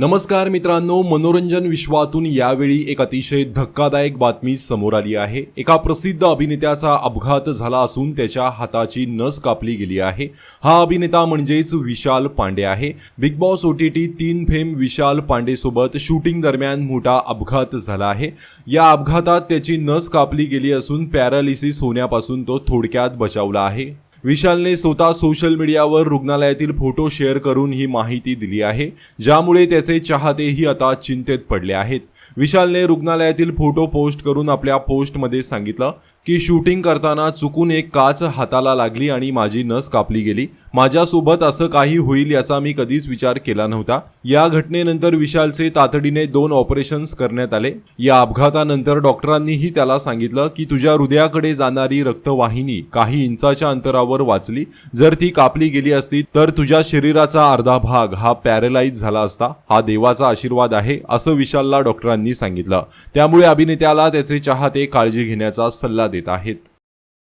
नमस्कार मित्रांनो मनोरंजन विश्वातून यावेळी एक अतिशय धक्कादायक बातमी समोर आली आहे. एका प्रसिद्ध अभिनेत्याचा अपघात झाला असून त्याच्या हाताची नस कापली गेली आहे. हा अभिनेता म्हणजेच विशाल पांडे आहे. Bigg Boss O T T तीन फेम विशाल पांडे सोबत शूटिंग दरम्यान मोठा अपघात झाला आहे. या अपघातात त्याची नस कापली गेली असून पॅरालिसिस होण्यापासून तो थोडक्यात बचावला आहे. विशालने स्वतः सोशल मीडियावर रुग्णालयातील फोटो शेअर करून ही माहिती दिली आहे. ज्यामुळे त्याचे चाहतेही आता चिंतेत पडले आहेत. विशालने रुग्णालयातील फोटो पोस्ट करून आपल्या पोस्टमध्ये सांगितलं की शूटिंग करताना चुकून एक काच हाताला लागली आणि माझी नस कापली गेली. माझ्यासोबत असं काही होईल याचा मी कधीच विचार केला नव्हता. या घटनेनंतर विशालचे तातडीने दोन ऑपरेशन्स करण्यात आले. या अपघातानंतर डॉक्टरांनीही त्याला सांगितलं की तुझ्या हृदयाकडे जाणारी रक्तवाहिनी काही इंचाच्या अंतरावर वाचली. जर ती कापली गेली असती तर तुझ्या शरीराचा अर्धा भाग हा पॅरलाइज झाला असता. हा देवाचा आशीर्वाद आहे असं विशालला डॉक्टरांनी सांगितलं. त्यामुळे अभिनेत्याला त्याचे चाहते काळजी घेण्याचा सल्ला देत आहेत.